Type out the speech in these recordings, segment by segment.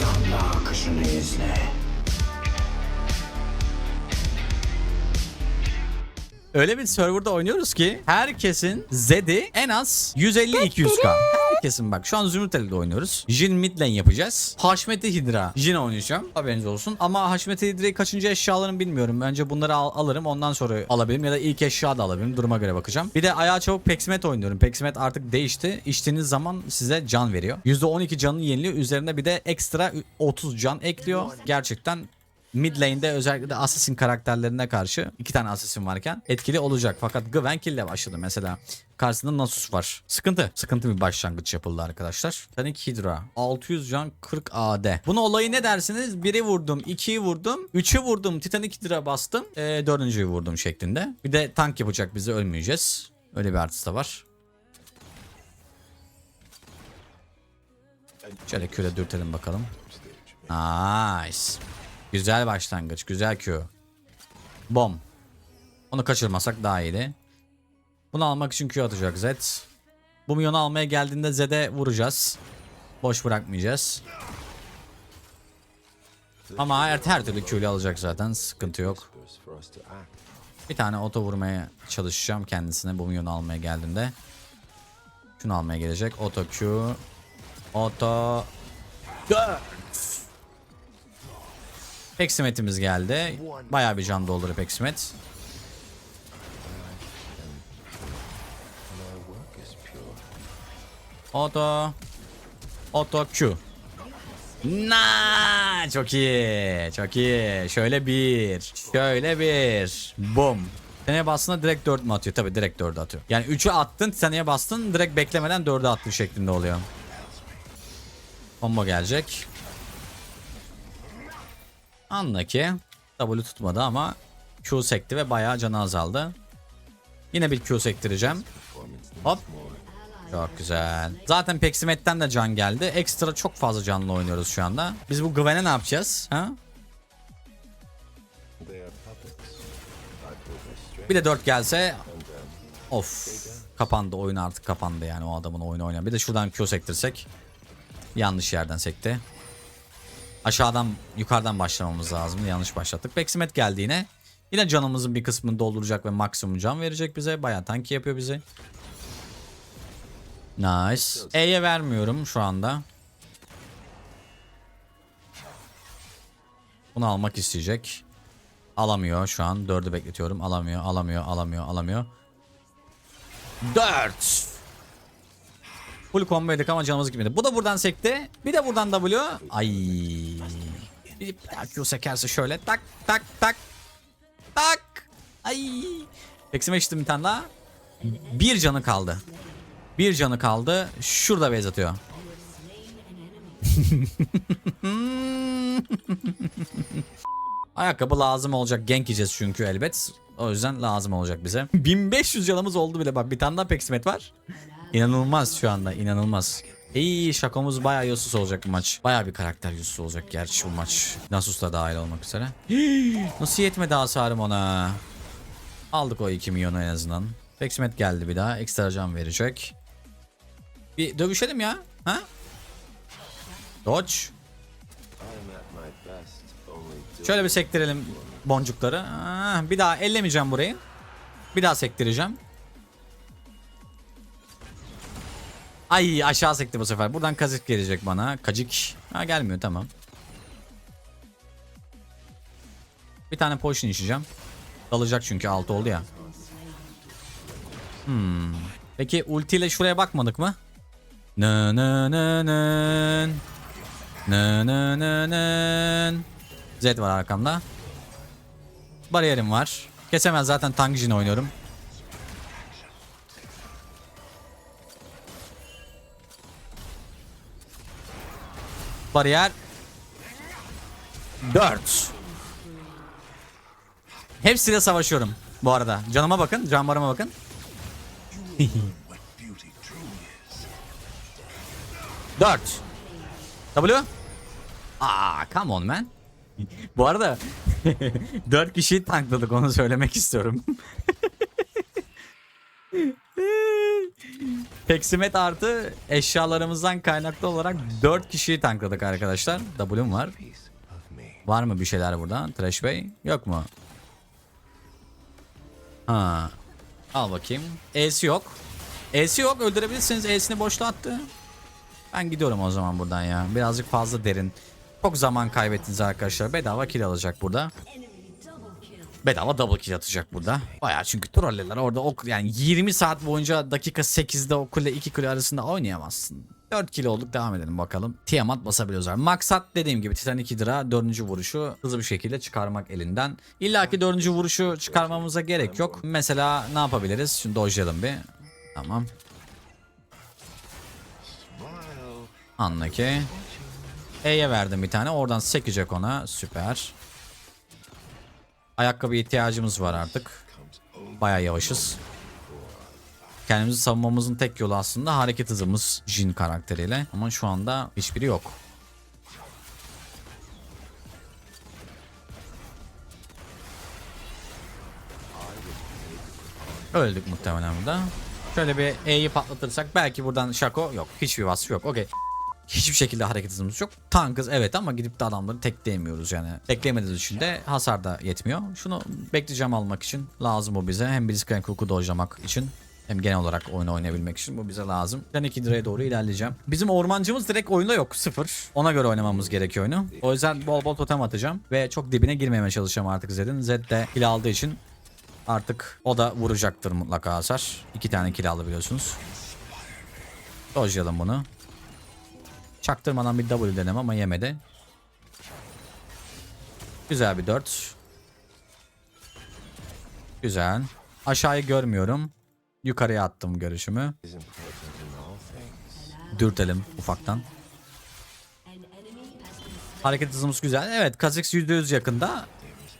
Damla akışını izle. Öyle bir serverda oynuyoruz ki herkesin Zed'i en az 150-200k. Herkesin bak şu an Zümrüt Ali'de oynuyoruz. Jin mid lane yapacağız. Haşmeti Hidra. Jin oynayacağım. Haberiniz olsun. Ama Haşmeti Hidra'yı kaçıncı eşyalarını bilmiyorum. Önce bunları al- alırım ondan sonra alabilirim ya da ilk eşya da alabilirim. Duruma göre bakacağım. Bir de ayağa çabuk Peksimet oynuyorum. Peksimet artık değişti. İçtiğiniz zaman size can veriyor. %12 canını yeniliyor. Üzerine bir de ekstra 30 can ekliyor. Gerçekten Mid lane'de özellikle de assassin karakterlerine karşı iki tane assassin varken etkili olacak. Fakat Gwen kill ile başladı mesela. Karşısında Nasus var. Sıkıntı. Sıkıntı bir başlangıç yapıldı arkadaşlar. Titanic Hydra. 600 can 40 AD. Bunu olayı ne dersiniz? Biri vurdum, ikiyi vurdum, üçü vurdum, Titanic Hydra bastım. E, dördüncüyü vurdum şeklinde. Bir de tank yapacak bizi ölmeyeceğiz. Öyle bir artısı da var. Şöyle küre dürtelim bakalım. Nice. Güzel başlangıç. Güzel Q. Bom. Onu kaçırmasak daha iyiydi. Bunu almak için Q atacak Zed. Bu milyonu almaya geldiğinde Zed'e vuracağız. Boş bırakmayacağız. Ama her, her türlü Q'yu alacak zaten. Sıkıntı yok. Bir tane oto vurmaya çalışacağım kendisine bu milyonu almaya geldiğinde. Şunu almaya gelecek. Oto Q. Oto. Peksimet'imiz geldi. Bayağı bir can dolduruyor Peksimet. Auto. Auto Q. Na, çok iyi. Çok iyi. Şöyle bir. Şöyle bir. Bum. Titaneye bastığında direkt 4 mü atıyor? Tabi direkt 4 atıyor. Yani 3'ü attın Titaneye bastın direkt beklemeden 4'e attın şeklinde oluyor. Combo gelecek. Anla ki W tutmadı ama Q sekti ve bayağı canı azaldı. Yine bir Q sektireceğim. Hop. Çok güzel. Zaten Peksimet'ten de can geldi. Ekstra çok fazla canlı oynuyoruz şu anda. Biz bu Gwen'e ne yapacağız? Ha? Bir de 4 gelse Of. Kapandı oyun artık kapandı yani o adamın oyunu oynayan. Bir de şuradan Q sektirsek. Yanlış yerden sekti. Aşağıdan yukarıdan başlamamız lazım. Yanlış başlattık. Peksimet geldi yine. Yine canımızın bir kısmını dolduracak ve maksimum can verecek bize. Bayağı tanki yapıyor bizi. Nice. E'ye vermiyorum şu anda. Bunu almak isteyecek. Alamıyor şu an. 4'ü bekletiyorum. Alamıyor, alamıyor, alamıyor, alamıyor. 4. Full combo yedik ama canımız gitmedi. Bu da buradan sekti. Bir de buradan W. Ay. Bir daha Q sekerse şöyle. Tak tak tak. Tak. Ay. Peksime içtim bir tane daha. Bir canı kaldı. Bir canı kaldı. Şurada base atıyor. Ayakkabı lazım olacak. Genk yiyeceğiz çünkü elbet. O yüzden lazım olacak bize. 1500 canımız oldu bile bak. Bir tane daha peksimet var. İnanılmaz şu anda. inanılmaz. İyi şakamız bayağı yosus olacak bu maç. Bayağı bir karakter yosus olacak gerçi bu maç. Nasus da dahil olmak üzere. Nasıl yetmedi hasarım ona? Aldık o 2 milyonu en azından. Peksimet geldi bir daha. Ekstra can verecek. Bir dövüşelim ya. Ha? Dodge. Şöyle bir sektirelim boncukları. Ah, bir daha ellemeyeceğim burayı. Bir daha sektireceğim. Ay aşağı sekti bu sefer. Buradan kazık gelecek bana. Kacık. Ha gelmiyor tamam. Bir tane potion içeceğim. Dalacak çünkü altı oldu ya. Hmm. Peki ultiyle şuraya bakmadık mı? Nı nı nı nı. Nı nı nı nı. Zed var arkamda. Bariyerim var. Kesemez zaten tank Jin oynuyorum. Bariyer 4 Hepsiyle savaşıyorum bu arada. Canıma bakın, can barıma bakın. Dört. W. Aa, come on man. Bu arada 4 kişiyi tankladık onu söylemek istiyorum. Peksimet artı eşyalarımızdan kaynaklı olarak 4 kişiyi tankladık arkadaşlar. W'm var. Var mı bir şeyler burada? Trash Bey yok mu? Ha. Al bakayım. E'si yok. E'si yok. Öldürebilirsiniz. E'sini boşta attı. Ben gidiyorum o zaman buradan ya. Birazcık fazla derin. Çok zaman kaybettiniz arkadaşlar. Bedava kill alacak burada. Bedava double kill atacak burada. Baya çünkü trolleler orada ok yani 20 saat boyunca dakika 8'de o kule 2 kule arasında oynayamazsın. 4 kilo olduk devam edelim bakalım. Tiamat basabiliyoruz. abi. Maksat dediğim gibi Titanic Hydra 4. vuruşu hızlı bir şekilde çıkarmak elinden. İlla ki 4. vuruşu çıkarmamıza gerek yok. Mesela ne yapabiliriz? Şimdi dojlayalım bir. Tamam. Anla ki. E'ye verdim bir tane. Oradan sekecek ona. Süper. Ayakkabı ihtiyacımız var artık. Baya yavaşız. Kendimizi savunmamızın tek yolu aslında hareket hızımız Jin karakteriyle. Ama şu anda hiçbiri yok. Öldük muhtemelen burada. Şöyle bir E'yi patlatırsak belki buradan Şako yok. Hiçbir vasfı yok. Okey. Hiçbir şekilde hareket hızımız yok. Tankız evet ama gidip de adamları tekleyemiyoruz yani. Tekleyemediğimiz için de hasar da yetmiyor. Şunu bekleyeceğim almak için. Lazım bu bize. Hem Blitzcrank Hook'u dojlamak için. Hem genel olarak oyunu oynayabilmek için bu bize lazım. Ben 2 liraya doğru ilerleyeceğim. Bizim ormancımız direkt oyunda yok. Sıfır. Ona göre oynamamız gerekiyor oyunu. O yüzden bol bol totem atacağım. Ve çok dibine girmemeye çalışacağım artık Zed'in. Zed de kill aldığı için artık o da vuracaktır mutlaka hasar. İki tane kill aldı biliyorsunuz. Dojlayalım bunu. Çaktırmadan bir W denem ama yemedi. Güzel bir 4. Güzel. Aşağıyı görmüyorum. Yukarıya attım görüşümü. Dürtelim ufaktan. Hareket hızımız güzel. Evet Kha'Zix %100 yakında.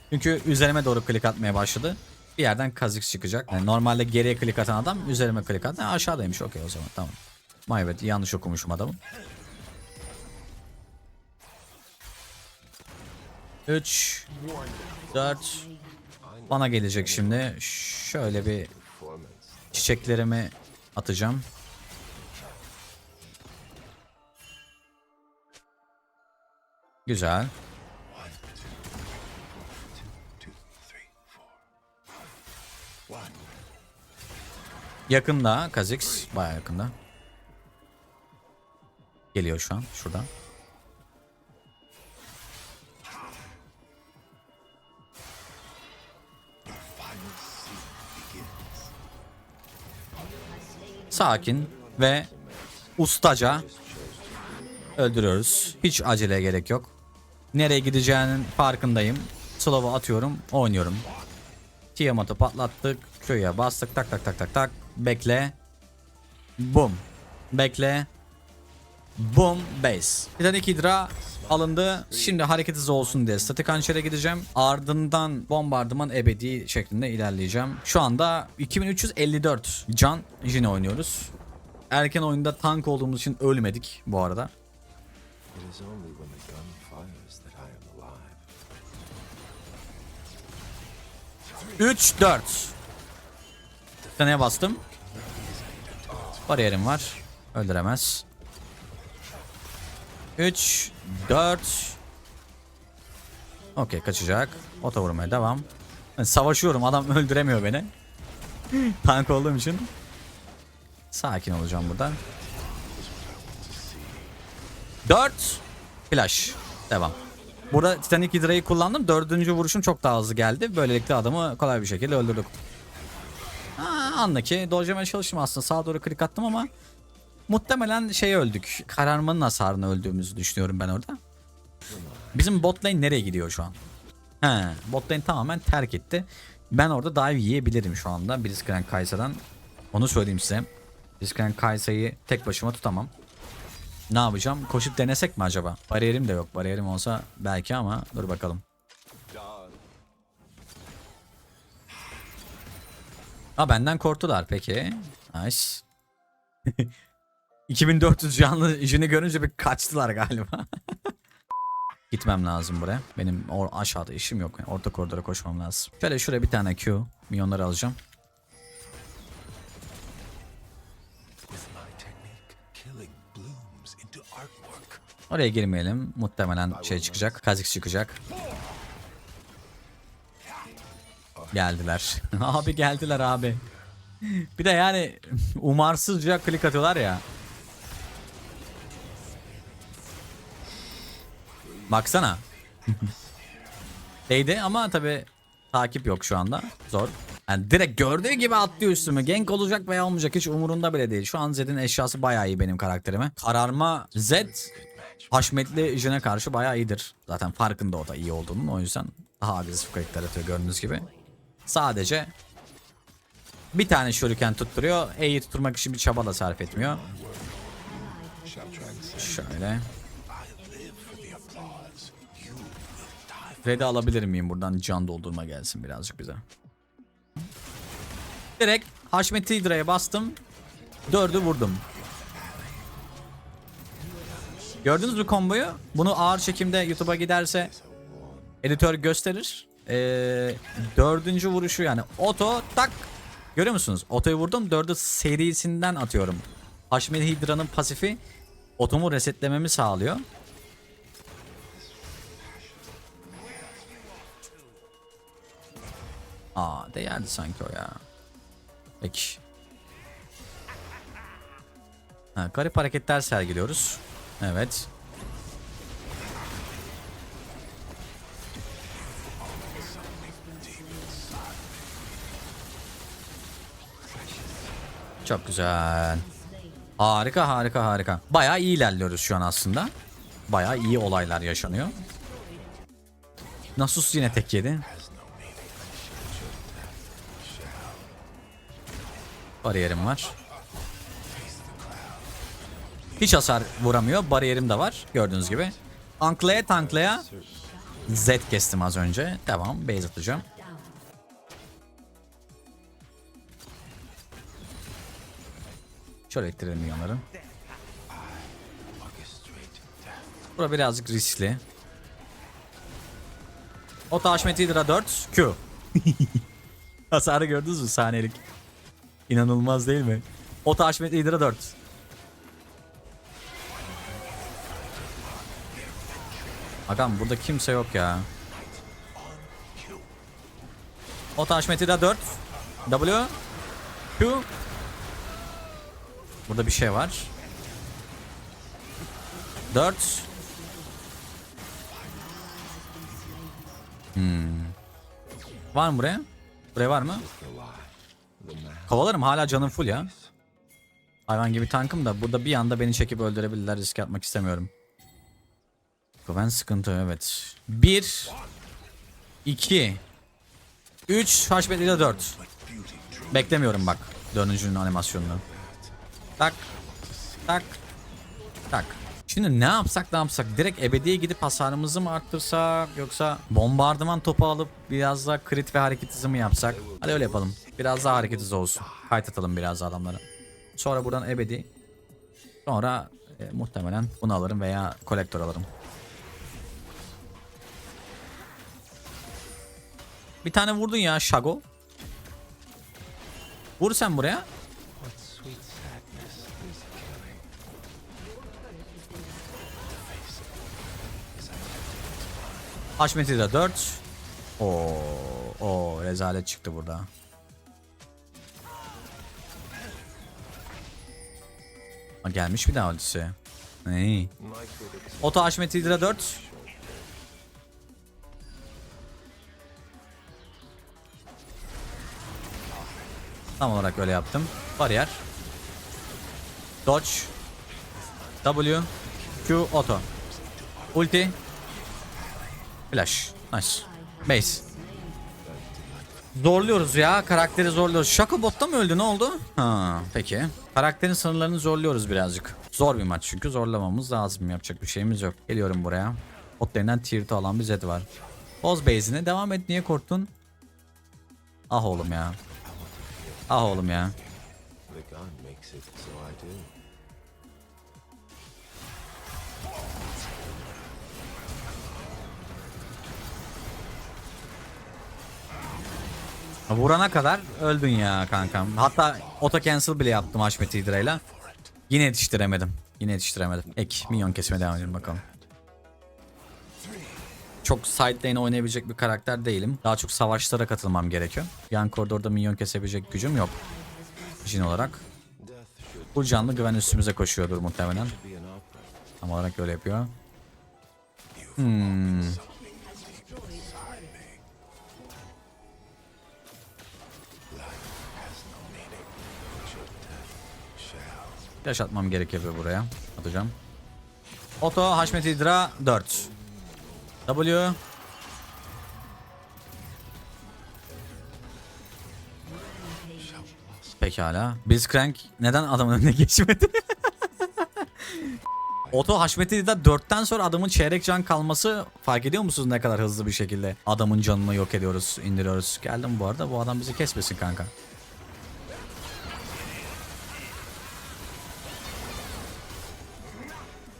Çünkü üzerime doğru klik atmaya başladı. Bir yerden Kha'Zix çıkacak. Yani normalde geriye klik atan adam üzerime klik attı. Ha, aşağıdaymış okey o zaman tamam. My yanlış okumuşum adamı. 3 4 bana gelecek şimdi. Şöyle bir çiçeklerimi atacağım. Güzel. Yakında Kha'Zix baya yakında. Geliyor şu an şuradan. Sakin ve ustaca öldürüyoruz. Hiç aceleye gerek yok. Nereye gideceğinin farkındayım. Slow'u atıyorum, oynuyorum. Tiamat'ı patlattık. Q'ya bastık. Tak tak tak tak tak. Bekle. Boom. Bekle. Boom. Base. Titanic Hydra alındı. Şimdi hareket hızı olsun diye statik hançere gideceğim. Ardından bombardıman ebedi şeklinde ilerleyeceğim. Şu anda 2354 can Jin oynuyoruz. Erken oyunda tank olduğumuz için ölmedik bu arada. 3 4 Taneye bastım. Bariyerim var. Öldüremez. 3 4 Okey kaçacak. Ota vurmaya devam. Ben savaşıyorum adam öldüremiyor beni. Tank olduğum için. Sakin olacağım burada. 4 Flash. Devam. Burada Titanic Hydra'yı kullandım. Dördüncü vuruşum çok daha hızlı geldi. Böylelikle adamı kolay bir şekilde öldürdük. Aa, anla ki dojlamaya çalıştım aslında. Sağa doğru klik attım ama muhtemelen şey öldük. Kararmanın hasarını öldüğümüzü düşünüyorum ben orada. Bizim bot lane nereye gidiyor şu an? He, bot lane tamamen terk etti. Ben orada dive yiyebilirim şu anda. Blitzcrank Kaysa'dan. Onu söyleyeyim size. Blitzcrank Kaysa'yı tek başıma tutamam. Ne yapacağım? Koşup denesek mi acaba? Bariyerim de yok. Bariyerim olsa belki ama dur bakalım. Ha benden korktular peki. Nice. 2400 canlı işini görünce bir kaçtılar galiba. Gitmem lazım buraya. Benim or aşağıda işim yok. Yani orta koridora koşmam lazım. Şöyle şuraya bir tane Q. Milyonları alacağım. Oraya girmeyelim. Muhtemelen şey çıkacak. Kazik çıkacak. Geldiler. abi geldiler abi. bir de yani umarsızca klik atıyorlar ya. Baksana. Değdi ama tabi takip yok şu anda. Zor. Yani direkt gördüğü gibi atlıyor üstüme. Gank olacak veya olmayacak hiç umurunda bile değil. Şu an Zed'in eşyası bayağı iyi benim karakterime. Kararma Zed Haşmetli Jin'e karşı bayağı iyidir. Zaten farkında o da iyi olduğunun. O yüzden daha agresif karakter atıyor gördüğünüz gibi. Sadece bir tane şuriken tutturuyor. E'yi tutturmak için bir çaba da sarf etmiyor. Şöyle. Red'i alabilir miyim buradan can doldurma gelsin birazcık bize. Direkt Haşmet Hidra'ya bastım. Dördü vurdum. Gördünüz mü komboyu? Bunu ağır çekimde YouTube'a giderse editör gösterir. Ee, dördüncü vuruşu yani oto tak. Görüyor musunuz? Otoyu vurdum. Dördü serisinden atıyorum. Haşmet Hidra'nın pasifi otomu resetlememi sağlıyor. Aa değerli sanki o ya. Peki. Ha, garip hareketler sergiliyoruz. Evet. Çok güzel. Harika harika harika. Bayağı iyi ilerliyoruz şu an aslında. Bayağı iyi olaylar yaşanıyor. Nasus yine tek yedi. Bariyerim var. Hiç hasar vuramıyor. Bariyerim de var. Gördüğünüz gibi. Tanklaya tanklaya Z kestim az önce. Devam. Base atacağım. Şöyle ettirelim milyonları. Bura birazcık riskli. Ota Haşmet Hydra 4 Q. Hasarı gördünüz mü saniyelik? İnanılmaz değil mi? Ota Haşmet Hydra 4. Agam burada kimse yok ya. Ota Haşmet Hydra 4. W. Q. Burada bir şey var. 4. Hmm. Var mı buraya? Buraya var mı? Kovalarım hala canım full ya. Hayvan gibi tankım da burada bir anda beni çekip öldürebilirler risk atmak istemiyorum. Güven sıkıntı evet. 1 2 3 Haşmet ile 4. Beklemiyorum bak dördüncünün animasyonunu. Tak tak tak. Şimdi ne yapsak ne yapsak? Direkt ebediye gidip hasarımızı mı arttırsak yoksa bombardıman topu alıp biraz daha crit ve hareket hızı mı yapsak? Hadi öyle yapalım. Biraz daha hareket hızı olsun. Kayıt atalım biraz daha adamlara. Sonra buradan ebedi. Sonra e, muhtemelen bunu alırım veya kolektör alırım. Bir tane vurdun ya Shago. Vur sen buraya. Haşmet'i de 4. Oo, o rezalet çıktı burada. Ha, gelmiş bir daha ultisi. İyi. Oto Haşmet Hidra 4. Tam olarak öyle yaptım. Bariyer. Dodge. W. Q. Auto. Ulti. Flash. Nice. Base. Zorluyoruz ya. Karakteri zorluyoruz. Şaka botta mı öldü? Ne oldu? Ha, peki. Karakterin sınırlarını zorluyoruz birazcık. Zor bir maç çünkü zorlamamız lazım. Yapacak bir şeyimiz yok. Geliyorum buraya. Botlerinden tier 2 alan bir Zed var. Boz base'ine devam et. Niye korktun? Ah oğlum ya. Ah oğlum ya. Vurana kadar öldün ya kankam. Hatta auto cancel bile yaptım Haşmet Hidra'yla. Yine yetiştiremedim. Yine yetiştiremedim. Ek minyon kesmeye devam edelim bakalım. Çok side lane oynayabilecek bir karakter değilim. Daha çok savaşlara katılmam gerekiyor. Yan koridorda minyon kesebilecek gücüm yok. Jin olarak. Bu canlı güven üstümüze koşuyordur muhtemelen. Tam olarak öyle yapıyor. Hmm. Flash atmam gerekiyor buraya. Atacağım. Oto Haşmet Hidra 4. W. Pekala. Blitzcrank neden adamın önüne geçmedi? Oto Haşmet'i'de 4'ten sonra adamın çeyrek can kalması fark ediyor musunuz ne kadar hızlı bir şekilde adamın canını yok ediyoruz, indiriyoruz. Geldim bu arada bu adam bizi kesmesin kanka.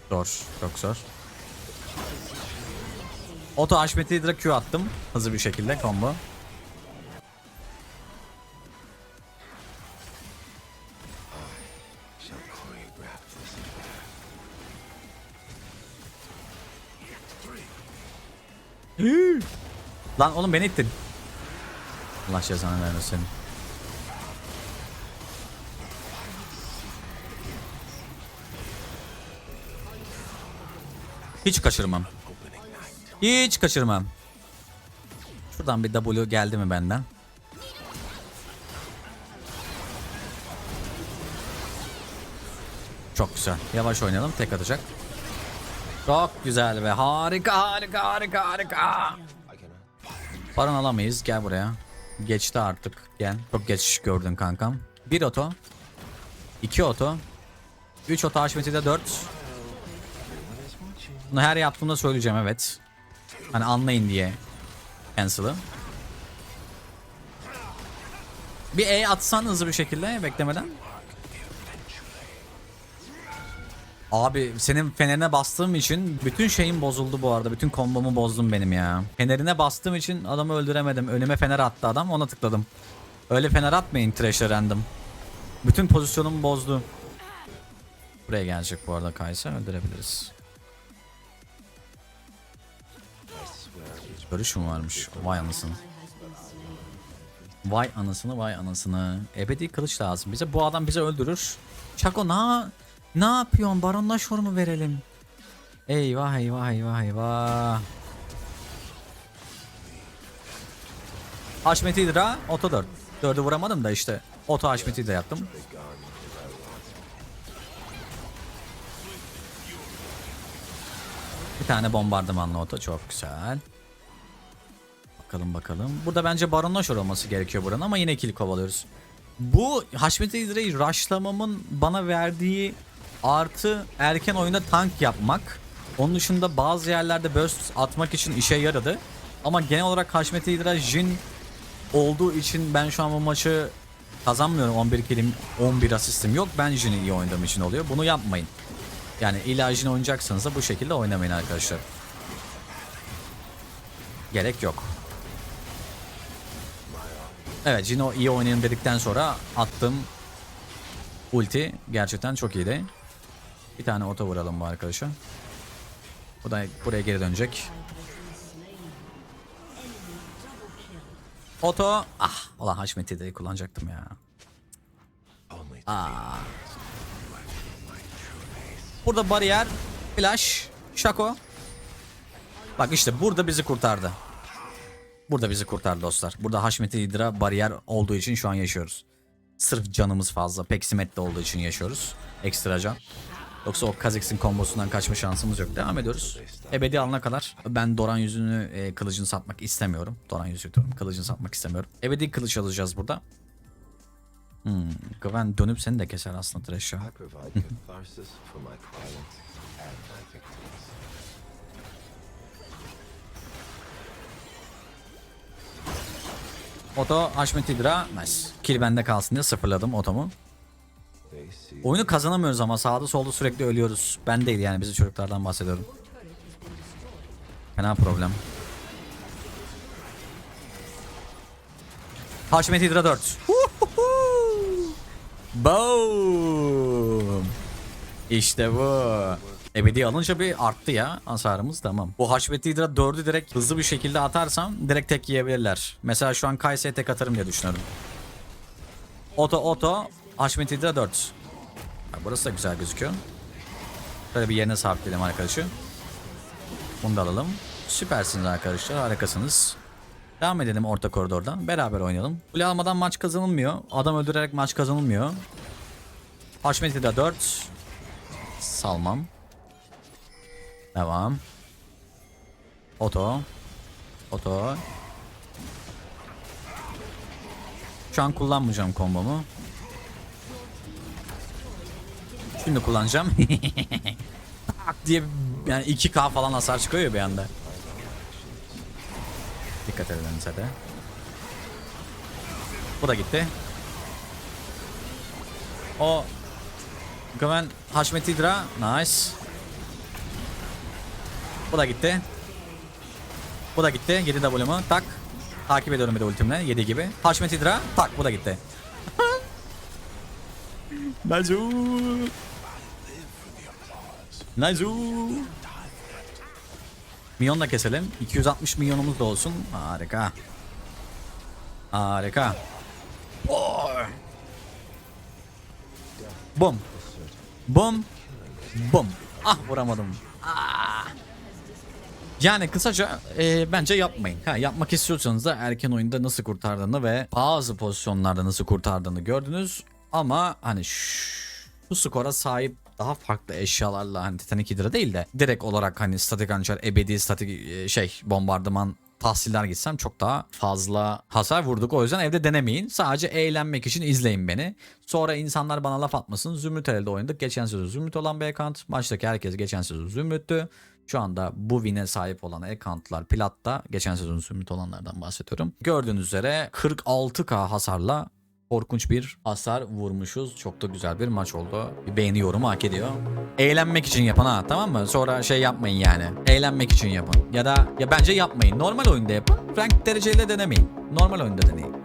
Zor, çok zor. Oto Haşmet'i direkt Q attım. Hızlı bir şekilde combo. Lan oğlum beni ittin. Allah cezanı vermesin. Hiç kaçırmam. Hiç kaçırmam. Şuradan bir W geldi mi benden? Çok güzel. Yavaş oynayalım. Tek atacak. Çok güzel ve harika harika harika harika. Paran alamayız. Gel buraya. Geçti artık. Gel. Çok geç gördün kankam. Bir oto. iki oto. Üç oto Haşmet'i 4. Bunu her yaptığımda söyleyeceğim evet. Hani anlayın diye. Cancel'ı. Bir E atsan hızlı bir şekilde beklemeden. Abi senin fenerine bastığım için bütün şeyim bozuldu bu arada. Bütün kombomu bozdum benim ya. Fenerine bastığım için adamı öldüremedim. Önüme fener attı adam ona tıkladım. Öyle fener atmayın trash'e random. Bütün pozisyonumu bozdu. Buraya gelecek bu arada Kaysa öldürebiliriz. Görüş mü varmış? Vay anasını. Vay anasını vay anasını. Ebedi kılıç lazım bize. Bu adam bizi öldürür. Çako na ne yapıyorsun? Baronlaşor mu verelim? Eyvah eyvah eyvah eyvah. Haşmet Hidra Oto 4. 4'ü vuramadım da işte. Oto Haşmet Hidra yaptım. Bir tane bombardımanlı oto çok güzel. Bakalım bakalım. Burada bence baronlaşor olması gerekiyor buranın ama yine kill kovalıyoruz. Bu Haşmet Hidra'yı rushlamamın bana verdiği artı erken oyunda tank yapmak. Onun dışında bazı yerlerde burst atmak için işe yaradı. Ama genel olarak Haşmet Hidra Jin olduğu için ben şu an bu maçı kazanmıyorum. 11 killim 11 asistim yok. Ben Jin'i iyi oynadığım için oluyor. Bunu yapmayın. Yani illa Jin oynayacaksanız da bu şekilde oynamayın arkadaşlar. Gerek yok. Evet Jino iyi oynayın dedikten sonra attım ulti gerçekten çok iyiydi. Bir tane oto vuralım bu arkadaşa. Bu da buraya geri dönecek. Oto. Ah. Ulan Haşmet'i de kullanacaktım ya. Ah. Burada bariyer. Flash. Şako. Bak işte burada bizi kurtardı. Burada bizi kurtardı dostlar. Burada Haşmet'i Hidra bariyer olduğu için şu an yaşıyoruz. Sırf canımız fazla. Peksimet'te olduğu için yaşıyoruz. Ekstra can. Yoksa o Kha'Zix'in kombosundan kaçma şansımız yok. Devam ediyoruz. Ebedi alana kadar ben Doran yüzünü e, kılıcını satmak istemiyorum. Doran yüzüğü diyorum. Kılıcını satmak istemiyorum. Ebedi kılıç alacağız burada. Hmm, Gwen dönüp seni de keser aslında Thresh Oto Haşmet Hidra. Nice. Kill bende kalsın diye sıfırladım otomu. Oyunu kazanamıyoruz ama sağda solda sürekli ölüyoruz. Ben değil yani bizim çocuklardan bahsediyorum. Fena problem. Haşmet Hidra 4. Boom. İşte bu. Ebedi alınca bir arttı ya hasarımız tamam. Bu Haşmetli Hidra 4'ü direkt hızlı bir şekilde atarsam direkt tek yiyebilirler. Mesela şu an Kayseri'ye tek atarım diye düşünüyorum. Oto oto Haşmetli Hidra 4. Bak burası da güzel gözüküyor. Böyle bir yerine sabitleyelim arkadaşı. Bunu da alalım. Süpersiniz arkadaşlar harikasınız. Devam edelim orta koridordan. Beraber oynayalım. Kule almadan maç kazanılmıyor. Adam öldürerek maç kazanılmıyor. Haşmetli de 4. Salmam. Devam. Oto. Oto. Şu an kullanmayacağım kombomu. Şimdi kullanacağım. Tak diye yani 2k falan hasar çıkıyor bir anda. Dikkat edin hadi. Bu da gitti. O Güven Haşmet Hidra. Nice. Bu da gitti. Bu da gitti. 7 W'mu. Tak. Takip ediyorum bir de ultimle. 7 gibi. Haşmet Hidra. Tak. Bu da gitti. Nazu. Nazu. Milyon da keselim. 260 milyonumuz da olsun. Harika. Harika. Oy. Bum. Bum. Bum. Ah vuramadım. Yani kısaca e, bence yapmayın. Ha, yapmak istiyorsanız da erken oyunda nasıl kurtardığını ve bazı pozisyonlarda nasıl kurtardığını gördünüz. Ama hani şu, skora sahip daha farklı eşyalarla hani Titanic Hydra değil de direkt olarak hani statik hançer, ebedi statik e, şey bombardıman tahsiller gitsem çok daha fazla hasar vurduk. O yüzden evde denemeyin. Sadece eğlenmek için izleyin beni. Sonra insanlar bana laf atmasın. Zümrüt elde oynadık. Geçen sezon Zümrüt olan bir account. Maçtaki herkes geçen sezon Zümrüttü. Şu anda bu win'e sahip olan accountlar Plat'ta. Geçen sezon Zümrüt olanlardan bahsediyorum. Gördüğünüz üzere 46k hasarla korkunç bir hasar vurmuşuz. Çok da güzel bir maç oldu. Bir beğeni hak ediyor. Eğlenmek için yapın ha tamam mı? Sonra şey yapmayın yani. Eğlenmek için yapın. Ya da ya bence yapmayın. Normal oyunda yapın. Rank dereceyle denemeyin. Normal oyunda deneyin.